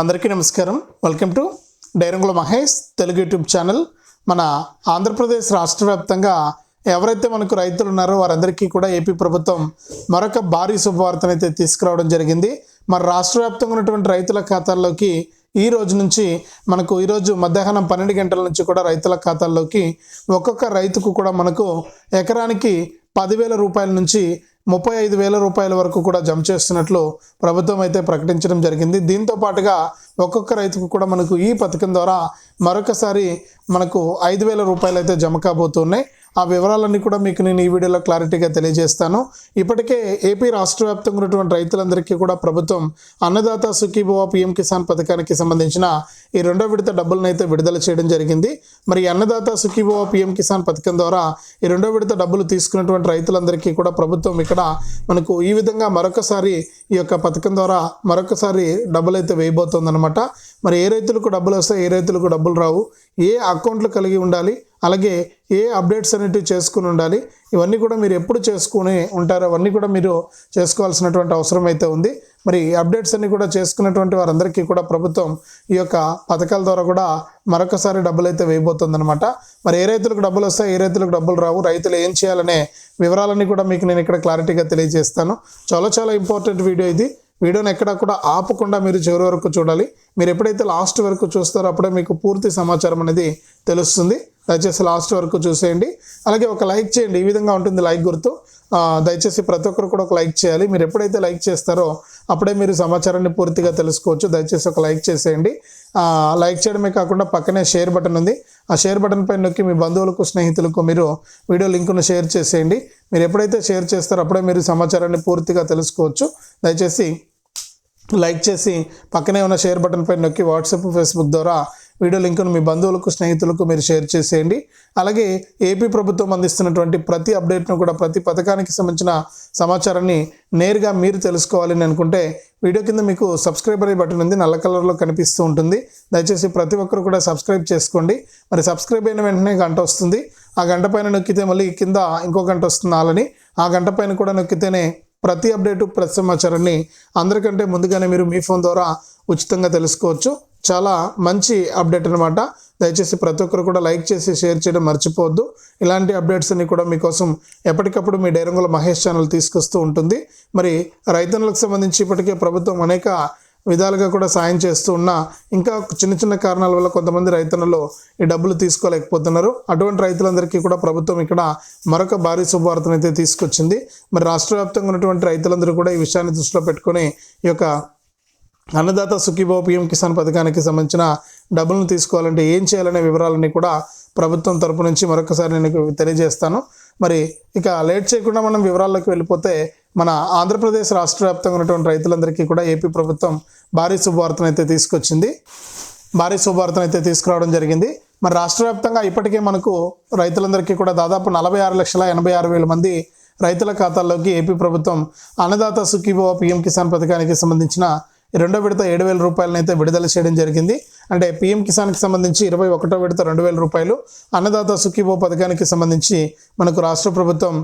అందరికీ నమస్కారం. Welcome to Dairangula Mahesh Telugu YouTube channel. మన ఆంధ్రప్రదేశ్ రాష్ట్ర వ్యాప్తంగా ఎవరైతే మనకు రైతులు ఉన్నారో వారందరికీ కూడా ఏపీ ప్రభుత్వం మరొక భారీ శుభవార్తనైతే తీసుకురావడం జరిగింది. మన రాష్ట్ర వ్యాప్తంగా ఉన్నటువంటి రైతుల ఖాతాల్లోకి ఈ రోజు నుంచి మనకు ఈరోజు మధ్యాహ్నం పన్నెండు గంటల నుంచి కూడా రైతుల ఖాతాల్లోకి ఒక్కొక్క రైతుకు కూడా మనకు ఎకరానికి పదివేల రూపాయల నుంచి ముప్పై ఐదు వేల రూపాయల వరకు కూడా జమ చేస్తున్నట్లు ప్రభుత్వం అయితే ప్రకటించడం జరిగింది. దీంతో పాటుగా ఒక్కొక్క రైతుకు కూడా మనకు ఈ పథకం ద్వారా మరొకసారి మనకు ఐదు వేల రూపాయలు అయితే జమ కాబోతున్నాయి. ఆ వివరాలన్నీ కూడా మీకు నేను ఈ వీడియోలో క్లారిటీగా తెలియజేస్తాను. ఇప్పటికే ఏపీ రాష్ట్ర వ్యాప్తంగా ఉన్నటువంటి రైతులందరికీ కూడా ప్రభుత్వం అన్నదాత సుఖీభవ పిఎం కిసాన్ పథకానికి సంబంధించిన ఈ రెండో విడత డబ్బులను అయితే విడుదల చేయడం జరిగింది. మరి అన్నదాత సుఖీభవ పిఎం కిసాన్ పథకం ద్వారా ఈ రెండో విడత డబ్బులు తీసుకున్నటువంటి రైతులందరికీ కూడా ప్రభుత్వం ఇక్కడ మనకు ఈ విధంగా మరొకసారి ఈ యొక్క పథకం ద్వారా మరొకసారి డబ్బులు అయితే వేయబోతోందనమాట మరి ఏ రైతులకు డబ్బులు వస్తాయి ఏ రైతులకు డబ్బులు రావు ఏ అకౌంట్లు కలిగి ఉండాలి అలాగే ఏ అప్డేట్స్ అనేటివి చేసుకుని ఉండాలి ఇవన్నీ కూడా మీరు ఎప్పుడు చేసుకుని ఉంటారో అవన్నీ కూడా మీరు చేసుకోవాల్సినటువంటి అవసరం అయితే ఉంది. మరి ఈ అప్డేట్స్ అన్ని కూడా చేసుకున్నటువంటి వారందరికీ కూడా ప్రభుత్వం ఈ యొక్క పథకాల ద్వారా కూడా మరొకసారి డబ్బులు అయితే వేయబోతుందన్నమాట. మరి ఏ రైతులకు డబ్బులు వస్తాయి ఏ రైతులకు డబ్బులు రావు రైతులు ఏం చేయాలనే వివరాలన్నీ కూడా మీకు నేను ఇక్కడ క్లారిటీగా తెలియజేస్తాను. చాలా చాలా ఇంపార్టెంట్ వీడియో ఇది. వీడియోని ఎక్కడా కూడా ఆపకుండా మీరు చివరి వరకు చూడాలి. మీరు ఎప్పుడైతే లాస్ట్ వరకు చూస్తారో అప్పుడే మీకు పూర్తి సమాచారం అనేది తెలుస్తుంది. దయచేసి లాస్ట్ వరకు చూసేయండి. అలాగే ఒక లైక్ చేయండి. ఈ విధంగా ఉంటుంది లైక్ గుర్తు. దయచేసి ప్రతి ఒక్కరు కూడా ఒక లైక్ చేయాలి. మీరు ఎప్పుడైతే లైక్ చేస్తారో అప్పుడే మీరు సమాచారాన్ని పూర్తిగా తెలుసుకోవచ్చు. దయచేసి ఒక లైక్ చేసేయండి. లైక్ చేయడమే కాకుండా పక్కనే షేర్ బటన్ ఉంది. ఆ షేర్ బటన్ పైన నొక్కి మీ బంధువులకు స్నేహితులకు మీరు వీడియో లింకును షేర్ చేసేయండి. మీరు ఎప్పుడైతే షేర్ చేస్తారో అప్పుడే మీరు సమాచారాన్ని పూర్తిగా తెలుసుకోవచ్చు. దయచేసి లైక్ చేసి పక్కనే ఉన్న షేర్ బటన్ పైన నొక్కి వాట్సాప్ ఫేస్బుక్ ద్వారా వీడియో లింకును మీ బంధువులకు స్నేహితులకు మీరు షేర్ చేసేయండి. అలాగే ఏపీ ప్రభుత్వం అందిస్తున్నటువంటి ప్రతి అప్డేట్ను కూడా ప్రతి పథకానికి సంబంధించిన సమాచారాన్ని నేరుగా మీరు తెలుసుకోవాలని అనుకుంటే వీడియో కింద మీకు సబ్స్క్రైబర్ అనే బటన్ ఉంది. నల్ల కలర్లో కనిపిస్తూ ఉంటుంది. దయచేసి ప్రతి ఒక్కరు కూడా సబ్స్క్రైబ్ చేసుకోండి. మరి సబ్స్క్రైబ్ అయిన వెంటనే గంట వస్తుంది. ఆ గంట పైన నొక్కితే మళ్ళీ కింద ఇంకో గంట వస్తుంది ఆలని ఆ గంట పైన కూడా నొక్కితేనే ప్రతి అప్డేటు ప్రతి సమాచారాన్ని అందరికంటే ముందుగానే మీరు మీ ఫోన్ ద్వారా ఉచితంగా తెలుసుకోవచ్చు. చాలా మంచి అప్డేట్ అనమాట దయచేసి ప్రతి ఒక్కరు కూడా లైక్ చేసి షేర్ చేయడం మర్చిపోవద్దు. ఇలాంటి అప్డేట్స్ అన్ని కూడా మీకోసం ఎప్పటికప్పుడు మీ డైరంగుల మహేష్ ఛానల్ తీసుకొస్తూ ఉంటుంది. మరి రైతన్నులకు సంబంధించి ఇప్పటికే ప్రభుత్వం అనేక విధాలుగా కూడా సాయం చేస్తూ ఉన్నా ఇంకా చిన్న చిన్న కారణాల వల్ల కొంతమంది రైతన్నలు ఈ డబ్బులు తీసుకోలేకపోతున్నారు. అటువంటి రైతులందరికీ కూడా ప్రభుత్వం ఇక్కడ మరొక భారీ శుభవార్తను అయితే తీసుకొచ్చింది. మరి రాష్ట్ర వ్యాప్తంగా ఉన్నటువంటి రైతులందరూ కూడా ఈ విషయాన్ని దృష్టిలో పెట్టుకొని ఈ యొక్క అన్నదాత సుఖీభవ పిఎం కిసాన్ పథకానికి సంబంధించిన డబ్బులను తీసుకోవాలంటే ఏం చేయాలనే వివరాలన్నీ కూడా ప్రభుత్వం తరపు నుంచి మరొకసారి నేను తెలియజేస్తాను. మరి ఇక లేట్ చేయకుండా మనం వివరాల్లోకి వెళ్ళిపోతే మన ఆంధ్రప్రదేశ్ రాష్ట్ర వ్యాప్తంగా ఉన్నటువంటి రైతులందరికీ కూడా ఏపీ ప్రభుత్వం భారీ శుభవార్తను అయితే తీసుకొచ్చింది. భారీ శుభవార్తను అయితే తీసుకురావడం జరిగింది. మరి రాష్ట్ర వ్యాప్తంగా ఇప్పటికే మనకు రైతులందరికీ కూడా దాదాపు నలభై ఆరు లక్షల ఎనభై ఆరు వేల మంది రైతుల ఖాతాల్లోకి ఏపీ ప్రభుత్వం అన్నదాత సుఖీభవ పిఎం కిసాన్ పథకానికి సంబంధించిన రెండో విడత ఏడు వేల రూపాయలను అయితే విడుదల చేయడం జరిగింది. అంటే పిఎం కిసాన్కి సంబంధించి ఇరవై ఒకటో విడత రెండు వేల రూపాయలు అన్నదాత సుఖీభో పథకానికి సంబంధించి మనకు రాష్ట్ర ప్రభుత్వం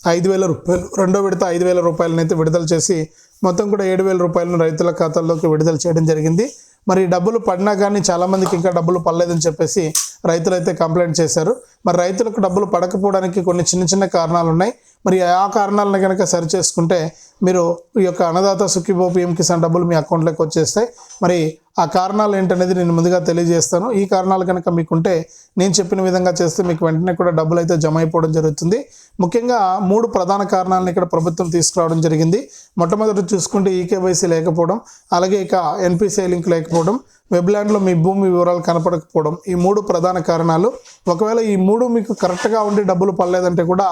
ఐదు వేల రూపాయలు రెండో విడత ఐదు వేల రూపాయలను అయితే విడుదల చేసి మొత్తం కూడా ఏడు వేల రూపాయలను రైతుల ఖాతాల్లోకి విడుదల చేయడం జరిగింది. మరి డబ్బులు పడినా కానీ చాలామందికి ఇంకా డబ్బులు పడలేదని చెప్పేసి రైతులు అయితే కంప్లైంట్ చేశారు. మరి రైతులకు డబ్బులు పడకపోవడానికి కొన్ని చిన్న చిన్న కారణాలు ఉన్నాయి మరి ఆ కారణాలను కనుక సరి చేసుకుంటే మీరు ఈ యొక్క అన్నదాత సుఖీభో పిఎం కిసాన్ డబ్బులు మీ అకౌంట్లోకి వచ్చేస్తాయి. మరి ఆ కారణాలు ఏంటనేది నేను ముందుగా తెలియజేస్తాను. ఈ కారణాలు కనుక మీకుంటే నేను చెప్పిన విధంగా చేస్తే మీకు వెంటనే కూడా డబ్బులు అయితే జమ అయిపోవడం జరుగుతుంది. ముఖ్యంగా మూడు ప్రధాన కారణాలను ఇక్కడ ప్రభుత్వం తీసుకురావడం జరిగింది. మొట్టమొదటి చూసుకుంటే ఈకేవైసీ లేకపోవడం అలాగే ఇక ఎన్పిసిఐ లింక్ లేకపోవడం వెబ్లాండ్లో మీ భూమి వివరాలు కనపడకపోవడం ఈ మూడు ప్రధాన కారణాలు. ఒకవేళ ఈ మూడు మీకు కరెక్ట్గా ఉండి డబ్బులు పడలేదంటే కూడా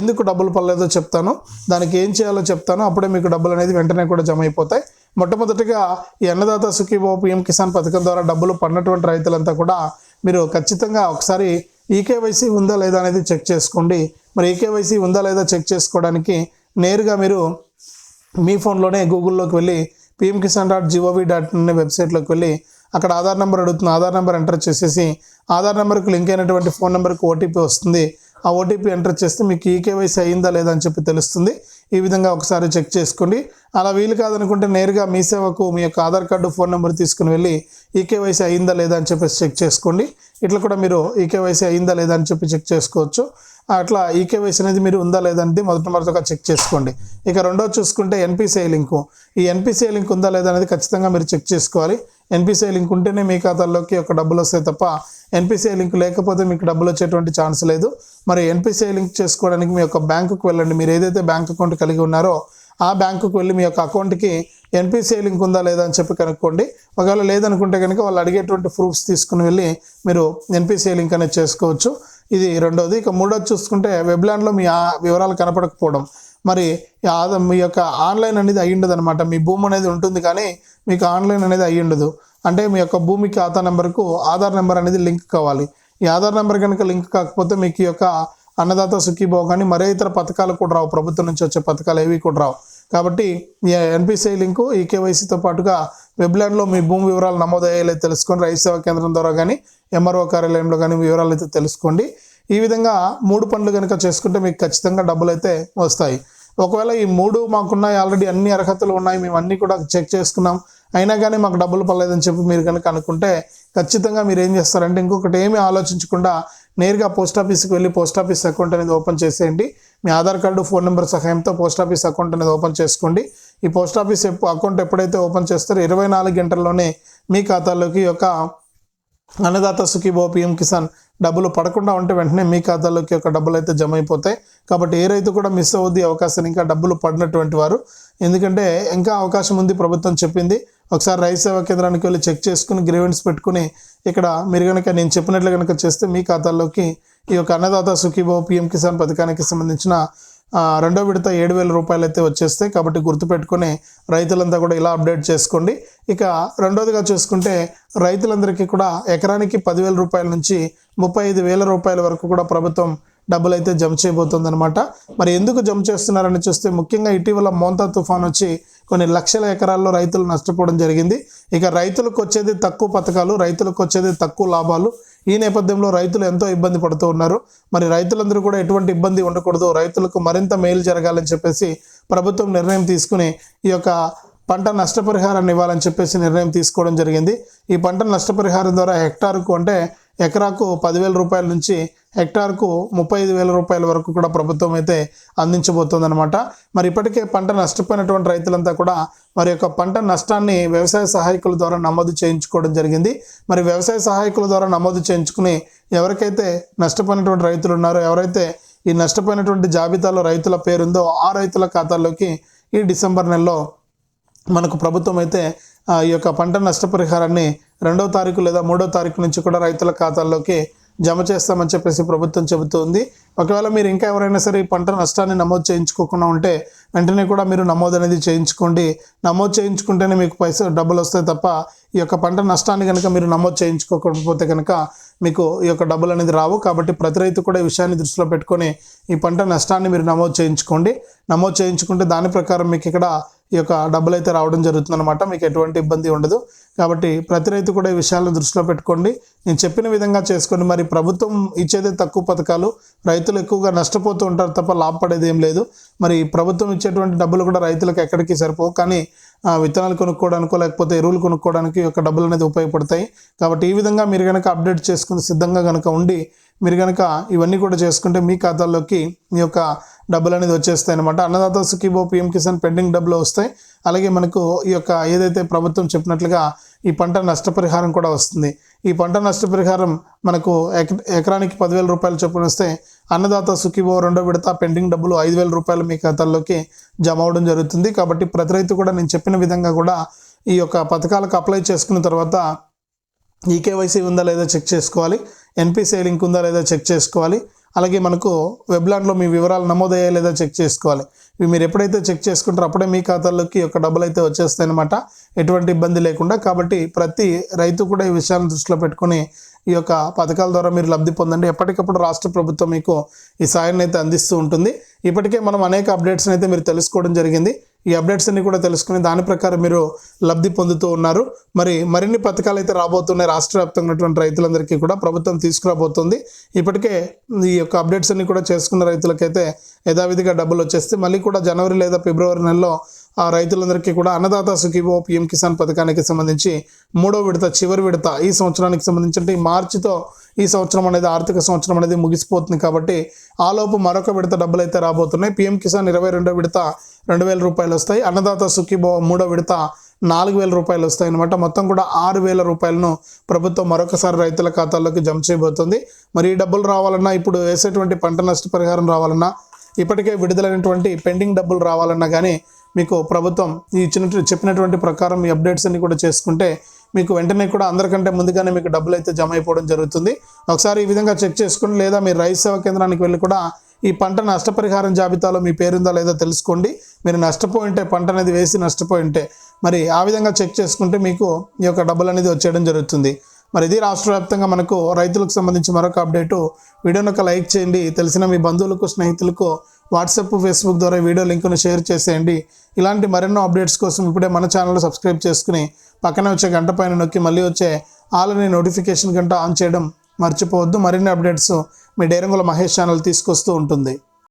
ఎందుకు డబ్బులు పడలేదో చెప్తాను. దానికి ఏం చేయాలో చెప్తాను. అప్పుడే మీకు డబ్బులు అనేది వెంటనే కూడా జమ అయిపోతాయి. మొట్టమొదటిగా ఈ అన్నదాత సుఖీభావ పిఎం కిసాన్ పథకం ద్వారా డబ్బులు పడినటువంటి రైతులంతా కూడా మీరు ఖచ్చితంగా ఒకసారి ఈకేవైసీ ఉందా లేదా అనేది చెక్ చేసుకోండి. మరి ఈకేవైసీ ఉందా లేదా చెక్ చేసుకోవడానికి నేరుగా మీరు మీ ఫోన్లోనే గూగుల్లోకి వెళ్ళి PM Kisan dot gov dot అనే వెబ్సైట్లోకి వెళ్ళి అక్కడ ఆధార్ నెంబర్ అడుగుతుంది ఆధార్ నెంబర్ ఎంటర్ చేసేసి ఆధార్ నెంబర్కి లింక్ అయినటువంటి ఫోన్ నెంబర్కి ఓటీపీ వస్తుంది. ఆ ఓటీపీ ఎంటర్ చేస్తే మీకు ఈకేవైసీ అయిందా లేదా అని చెప్పి తెలుస్తుంది. ఈ విధంగా ఒకసారి చెక్ చేసుకోండి. అలా వీలు కాదనుకుంటే నేరుగా మీ సేవకు మీ యొక్క ఆధార్ కార్డు ఫోన్ నెంబర్ తీసుకుని వెళ్ళి ఈకేవైసీ అయిందా లేదా అని చెప్పేసి చెక్ చేసుకోండి. ఇట్లా కూడా మీరు ఈకేవైసీ అయిందా లేదా అని చెప్పి చెక్ చేసుకోవచ్చు. అట్లా ఈకేవైసీ అనేది మీరు ఉందా లేదా అనేది మొదటి మొదటగా చెక్ చేసుకోండి. ఇక రెండో చూసుకుంటే ఎన్పిసిఐ లింకు. ఈ ఎన్పిసిఐ లింక్ ఉందా లేదా అనేది ఖచ్చితంగా మీరు చెక్ చేసుకోవాలి. ఎన్పిసిఐ లింక్ ఉంటేనే మీ ఖాతాల్లోకి ఒక డబ్బులు వస్తాయి తప్ప ఎన్పిసిఐ లింక్ లేకపోతే మీకు డబ్బులు వచ్చేటువంటి ఛాన్స్ లేదు. మరి ఎన్పిసిఐ లింక్ చేసుకోవడానికి మీ యొక్క బ్యాంకుకు వెళ్ళండి. మీరు ఏదైతే బ్యాంక్ అకౌంట్ కలిగి ఉన్నారో ఆ బ్యాంకుకు వెళ్ళి మీ యొక్క అకౌంట్కి ఎన్పిసిఐ లింక్ ఉందా లేదా అని చెప్పి కనుక్కోండి. ఒకవేళ లేదనుకుంటే కనుక వాళ్ళు అడిగేటువంటి ప్రూఫ్స్ తీసుకుని వెళ్ళి మీరు ఎన్పిసిఐ లింక్ అనేది చేసుకోవచ్చు. ఇది రెండోది. ఇక మూడోది చూసుకుంటే వెబ్లాండ్లో మీ ఆ వివరాలు కనపడకపోవడం. మరి మీ యొక్క ఆన్లైన్ అనేది అయ్యిండదు అనమాట మీ భూమి అనేది ఉంటుంది కానీ మీకు ఆన్లైన్ అనేది అయ్యి ఉండదు. అంటే మీ యొక్క భూమి ఖాతా నెంబర్కు ఆధార్ నెంబర్ అనేది లింక్ కావాలి. ఈ ఆధార్ నెంబర్ కనుక లింక్ కాకపోతే మీకు ఈ యొక్క అన్నదాత సుఖీభావ కానీ మరే ఇతర పథకాలు కూడా రావు. ప్రభుత్వం నుంచి వచ్చే పథకాలు ఏవి కూడా రావు. కాబట్టి ఈ ఎన్పిసిఐ లింకు ఈ కేవైసీతో పాటుగా వెబ్లాండ్లో మీ భూమి వివరాలు నమోదయ్యేలా తెలుసుకొని రైతు సేవా కేంద్రం ద్వారా కానీ ఎంఆర్ఓ కార్యాలయంలో కానీ వివరాలు అయితే తెలుసుకోండి. ఈ విధంగా మూడు పనులు కనుక చేసుకుంటే మీకు ఖచ్చితంగా డబ్బులు అయితే వస్తాయి. ఒకవేళ ఈ మూడు మాకున్నాయి ఆల్రెడీ అన్ని అర్హతలు ఉన్నాయి మేము అన్నీ కూడా చెక్ చేసుకున్నాం. అయినా కానీ మాకు డబ్బులు పర్లేదని చెప్పి మీరు కనుక అనుకుంటే ఖచ్చితంగా మీరు ఏం చేస్తారంటే ఇంకొకటి ఏమీ ఆలోచించకుండా నేరుగా పోస్ట్ ఆఫీస్కి వెళ్ళి పోస్ట్ ఆఫీస్ అకౌంట్ అనేది ఓపెన్ చేసేయండి. మీ ఆధార్ కార్డు ఫోన్ నెంబర్ సహాయంతో పోస్ట్ ఆఫీస్ అకౌంట్ అనేది ఓపెన్ చేసుకోండి. ఈ పోస్ట్ ఆఫీస్ ఎప్పు- అకౌంట్ ఎప్పుడైతే ఓపెన్ చేస్తారో ఇరవై నాలుగు గంటల్లోనే మీ ఖాతాలోకి ఈ యొక్క అన్నదాత సుఖీభో పిఎం కిసాన్ డబ్బులు పడకుండా ఉంటే వెంటనే మీ ఖాతాలోకి ఒక డబ్బులు అయితే జమ అయిపోతాయి కాబట్టి ఏ రైతు కూడా మిస్ అవుద్ది అవకాశం ఇంకా డబ్బులు పడినటువంటి వారు. ఎందుకంటే ఇంకా అవకాశం ఉంది ప్రభుత్వం చెప్పింది. ఒకసారి రైతు సేవా కేంద్రానికి వెళ్ళి చెక్ చేసుకుని గ్రీవెన్స్ పెట్టుకుని ఇక్కడ మీరు కనుక నేను చెప్పినట్లు కనుక చేస్తే మీ ఖాతాలోకి ఈ యొక్క అన్నదాత సుఖీభో పిఎం కిసాన్ పథకానికి సంబంధించిన రెండో విడత ఏడు వేల రూపాయలు అయితే వచ్చేస్తాయి. కాబట్టి గుర్తుపెట్టుకొని రైతులంతా కూడా ఇలా అప్డేట్ చేసుకోండి. ఇక రెండోదిగా చూసుకుంటే రైతులందరికీ కూడా ఎకరానికి పదివేల రూపాయల నుంచి ముప్పై ఐదు వేల రూపాయల వరకు కూడా ప్రభుత్వం డబ్బులు అయితే జమ చేయబోతుంది అనమాట మరి ఎందుకు జమ చేస్తున్నారని చూస్తే ముఖ్యంగా ఇటీవల మోంతా తుఫాన్ వచ్చి కొన్ని లక్షల ఎకరాల్లో రైతులు నష్టపోవడం జరిగింది. ఇక రైతులకు వచ్చేది తక్కువ పథకాలు రైతులకు వచ్చేది తక్కువ లాభాలు. ఈ నేపథ్యంలో రైతులు ఎంతో ఇబ్బంది పడుతూ ఉన్నారు. మరి రైతులందరూ కూడా ఎటువంటి ఇబ్బంది ఉండకూడదు. రైతులకు మరింత మేలు జరగాలని చెప్పేసి ప్రభుత్వం నిర్ణయం తీసుకుని ఈ యొక్క పంట నష్టపరిహారాన్ని ఇవ్వాలని చెప్పేసి నిర్ణయం తీసుకోవడం జరిగింది. ఈ పంట నష్టపరిహారం ద్వారా హెక్టార్కు అంటే ఎకరాకు పదివేల రూపాయల నుంచి హెక్టార్కు ముప్పై ఐదు వేల రూపాయల వరకు కూడా ప్రభుత్వం అయితే అందించబోతోందనమాట మరి ఇప్పటికే పంట నష్టపోయినటువంటి రైతులంతా కూడా మరి యొక్క పంట నష్టాన్ని వ్యవసాయ సహాయకుల ద్వారా నమోదు చేయించుకోవడం జరిగింది. మరి వ్యవసాయ సహాయకుల ద్వారా నమోదు చేయించుకుని ఎవరికైతే నష్టపోయినటువంటి రైతులు ఉన్నారో ఎవరైతే ఈ నష్టపోయినటువంటి జాబితాలో రైతుల పేరుందో ఆ రైతుల ఖాతాల్లోకి ఈ డిసెంబర్ నెలలో మనకు ప్రభుత్వం అయితే ఈ యొక్క పంట నష్టపరిహారాన్ని రెండవ తారీఖు లేదా మూడో తారీఖు నుంచి కూడా రైతుల ఖాతాల్లోకి జమ చేస్తామని చెప్పేసి ప్రభుత్వం చెబుతోంది. ఒకవేళ మీరు ఇంకా ఎవరైనా సరే ఈ పంట నష్టాన్ని నమోదు చేయించుకోకుండా ఉంటే వెంటనే కూడా మీరు నమోదు అనేది చేయించుకోండి. నమోదు చేయించుకుంటేనే మీకు పైసలు డబ్బులు వస్తాయి తప్ప ఈ యొక్క పంట నష్టాన్ని కనుక మీరు నమోదు చేయించుకోకపోతే కనుక మీకు ఈ యొక్క డబ్బులు అనేది రావు. కాబట్టి ప్రతి రైతు కూడా ఈ విషయాన్ని దృష్టిలో పెట్టుకొని ఈ పంట నష్టాన్ని మీరు నమోదు చేయించుకోండి. నమోదు చేయించుకుంటే దాని ప్రకారం మీకు ఇక్కడ ఈ యొక్క డబ్బులు అయితే రావడం జరుగుతుంది అనమాట మీకు ఎటువంటి ఇబ్బంది ఉండదు. కాబట్టి ప్రతి రైతు కూడా ఈ విషయాలను దృష్టిలో పెట్టుకోండి. నేను చెప్పిన విధంగా చేసుకోండి మరి ప్రభుత్వం ఇచ్చేదే తక్కువ పథకాలు. రైతులు ఎక్కువగా నష్టపోతూ ఉంటారు తప్ప లాభపడేది ఏం లేదు. మరి ప్రభుత్వం ఇచ్చేటువంటి డబ్బులు కూడా రైతులకు ఎక్కడికి సరిపోవు. కానీ విత్తనాలు కొనుక్కోవడానికో లేకపోతే ఎరువులు కొనుక్కోవడానికి యొక్క డబ్బులు అనేది ఉపయోగపడతాయి. కాబట్టి ఈ విధంగా మీరు కనుక అప్డేట్ చేసుకుని సిద్ధంగా కనుక ఉండి మీరు కనుక ఇవన్నీ కూడా చేసుకుంటే మీ ఖాతాల్లోకి మీ యొక్క డబ్బులు అనేది వచ్చేస్తాయి అనమాట అన్నదాత సుఖీబో పిఎం కిసాన్ పెండింగ్ డబ్బులు వస్తాయి. అలాగే మనకు ఈ యొక్క ఏదైతే ప్రభుత్వం చెప్పినట్లుగా ఈ పంట నష్టపరిహారం కూడా వస్తుంది. ఈ పంట నష్టపరిహారం మనకు ఎక- ఎకరానికి పదివేల రూపాయలు చొప్పున వస్తే అన్నదాత సుఖీబో రెండో విడత పెండింగ్ డబ్బులు ఐదు వేల రూపాయలు మీ ఖాతాల్లోకి జమ అవడం జరుగుతుంది. కాబట్టి ప్రతి రైతు కూడా నేను చెప్పిన విధంగా కూడా ఈ యొక్క పథకాలకు అప్లై చేసుకున్న తర్వాత ఈకేవైసీ ఉందా లేదా చెక్ చేసుకోవాలి. ఎన్పిసిఐ లింక్ ఉందా లేదా చెక్ చేసుకోవాలి. అలాగే మనకు వెబ్లాండ్లో మీ వివరాలు నమోదయ్యా లేదా చెక్ చేసుకోవాలి. ఇవి మీరు ఎప్పుడైతే చెక్ చేసుకుంటారో అప్పుడే మీ ఖాతాల్లోకి ఒక యొక్క డబ్బులు అయితే వచ్చేస్తాయి అనమాట ఎటువంటి ఇబ్బంది లేకుండా కాబట్టి ప్రతి రైతు కూడా ఈ విషయాన్ని దృష్టిలో పెట్టుకొని ఈ యొక్క పథకాల ద్వారా మీరు లబ్ధి పొందండి. ఎప్పటికప్పుడు రాష్ట్ర ప్రభుత్వం మీకు ఈ సాయాన్ని అయితే అందిస్తూ ఉంటుంది. ఇప్పటికే మనం అనేక అప్డేట్స్ని అయితే మీరు తెలుసుకోవడం జరిగింది. ఈ అప్డేట్స్ అన్ని కూడా తెలుసుకుని దాని ప్రకారం మీరు లబ్ధి పొందుతూ ఉన్నారు. మరి మరిన్ని పథకాలు అయితే రాబోతున్నాయి. రాష్ట్ర వ్యాప్తంగా ఉన్నటువంటి రైతులందరికీ కూడా ప్రభుత్వం తీసుకురాబోతుంది. ఇప్పటికే ఈ యొక్క అప్డేట్స్ అన్ని కూడా చేసుకున్న రైతులకైతే యథావిధిగా డబ్బులు వచ్చేస్తే మళ్ళీ కూడా జనవరి లేదా ఫిబ్రవరి నెలలో ఆ రైతులందరికీ కూడా అన్నదాత సుఖీభో పిఎం కిసాన్ పథకానికి సంబంధించి మూడో విడత చివరి విడత ఈ సంవత్సరానికి సంబంధించి అంటే ఈ మార్చితో ఈ సంవత్సరం అనేది ఆర్థిక సంవత్సరం అనేది ముగిసిపోతుంది కాబట్టి ఆలోపు మరొక విడత డబ్బులు అయితే రాబోతున్నాయి. పిఎం కిసాన్ ఇరవై రెండో విడత రెండు వేల రూపాయలు వస్తాయి. అన్నదాత సుఖీభో మూడో విడత నాలుగు వేల రూపాయలు వస్తాయి అనమాట మొత్తం కూడా ఆరు వేల రూపాయలను ప్రభుత్వం మరొకసారి రైతుల ఖాతాల్లోకి జమ చేయబోతుంది. మరి ఈ డబ్బులు రావాలన్నా ఇప్పుడు వేసేటువంటి పంట నష్ట పరిహారం రావాలన్నా ఇప్పటికే విడుదలైనటువంటి పెండింగ్ డబ్బులు రావాలన్నా కానీ మీకు ప్రభుత్వం ఈ చెప్పినటువంటి ప్రకారం ఈ అప్డేట్స్ అన్ని కూడా చేసుకుంటే మీకు వెంటనే కూడా అందరికంటే ముందుగానే మీకు డబ్బులు అయితే జమ అయిపోవడం జరుగుతుంది. ఒకసారి ఈ విధంగా చెక్ చేసుకుని లేదా మీరు రైతు సేవా కేంద్రానికి వెళ్ళి కూడా ఈ పంట నష్టపరిహారం జాబితాలో మీ పేరుందా లేదో తెలుసుకోండి. మీరు నష్టపోయి ఉంటే పంట అనేది వేసి నష్టపోయి ఉంటే మరి ఆ విధంగా చెక్ చేసుకుంటే మీకు ఈ యొక్క డబ్బులు అనేది వచ్చేయడం జరుగుతుంది. మరి ఇది రాష్ట్ర వ్యాప్తంగా మనకు రైతులకు సంబంధించి మరొక అప్డేటు. వీడియోని ఒక లైక్ చేయండి. తెలిసిన మీ బంధువులకు స్నేహితులకు వాట్సాప్ ఫేస్బుక్ ద్వారా వీడియో లింక్ను షేర్ చేసేయండి. ఇలాంటి మరెన్నో అప్డేట్స్ కోసం ఇప్పుడే మన ఛానల్ సబ్స్క్రైబ్ చేసుకుని పక్కనే వచ్చే గంట పైన నొక్కి మళ్ళీ వచ్చే ఆలని నోటిఫికేషన్ గంట ఆన్ చేయడం మర్చిపోవద్దు. మరిన్ని అప్డేట్స్ మీ డైరంగుల మహేష్ ఛానల్ తీసుకొస్తూ ఉంటుంది.